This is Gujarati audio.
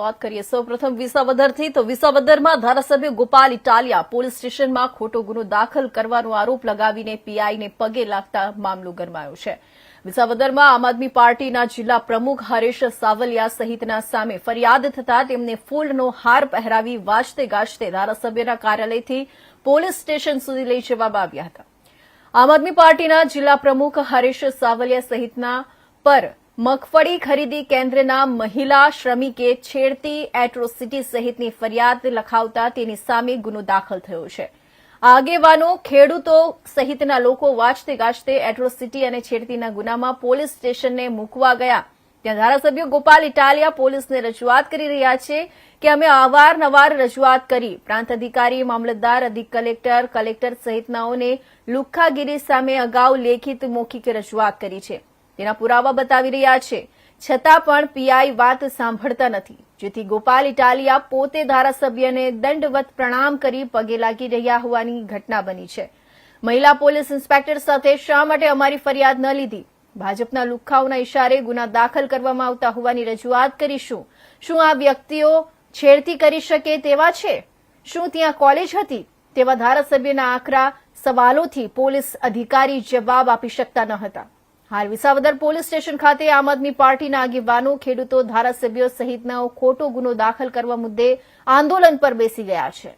વાત કરીએ. સૌપ્રથમ વિસાવદરથી તો વિસાવદરમાં ધારાસભ્ય ગોપાલ ઇટાલિયા પોલીસ સ્ટેશનમાં ખોટો ગુનો દાખલ કરવાનો આરોપ લગાવીને પીઆઈને પગે લાગતા મામલો ગરમાયો છે. વિસાવદરમાં આમ આદમી પાર્ટીના જિલ્લા પ્રમુખ હરેશ સાવલિયા સહિતના સામે ફરિયાદ થતા તેમને ફૂલનો હાર પહેરાવી વાજતે ગાજતે ધારાસભ્યના કાર્યાલયથી પોલીસ સ્ટેશન સુધી લઈ જવામાં આવ્યા હતા. આમ આદમી પાર્ટીના જિલ્લા પ્રમુખ હરેશ સાવલિયા સહિતના પર મગફળી ખરીદી કેન્દ્રના મહિલા શ્રમિકે છેડતી એટ્રોસિટી સહિતની ફરિયાદ લખાવતા તેની સામે ગુનો દાખલ થયો છે. આગેવાનો, ખેડૂતો સહિતના લોકો વાંચતે ગાજતે એટ્રોસિટી અને છેડતીના ગુનામાં પોલીસ સ્ટેશનને મૂકવા ગયા. ત્યાં ધારાસભ્ય ગોપાલ ઇટાલિયા પોલીસને રજૂઆત કરી રહ્યા છે કે અમે અવારનવાર રજૂઆત કરી. પ્રાંત અધિકારી, મામલતદાર, અધિક કલેક્ટર કલેક્ટર સહિતનાઓને લુખ્ખાગીરી સામે અગાઉ લેખિત મૌખિક રજૂઆત કરી છે. તેના પુરાવા બતાવી રહ્યા છે. છતાં પણ પીઆઈ વાત સાંભળતા નથી. જેથી ગોપાલ ઇટાલિયા પોતે ધારાસભ્યને દંડવત પ્રણામ કરી પગે લાગી રહ્યા હોવાની ઘટના બની છે. મહિલા પોલીસ ઇન્સ્પેક્ટર સાથે શા માટે અમારી ફરિયાદ ન લીધી? ભાજપના લુખાઓના ઇશારે ગુના દાખલ કરવામાં આવતા હોવાની રજૂઆત કરીશું. શું આ વ્યક્તિઓ છેડતી કરી શકે તેવા છે? શું ત્યાં કોલેજ હતી? તેવા ધારાસભ્યના આકરા સવાલોથી પોલીસ અધિકારી જવાબ આપી શકતા ન હતા. હાલ વિસાવદર પોલીસ સ્ટેશન ખાતે આમ આદમી પાર્ટીના આગેવાનો, ખેડૂતો, ધારાસભ્યો સહિતના ખોટો ગુનો દાખલ કરવા મુદ્દે આંદોલન પર બેસી ગયા છે.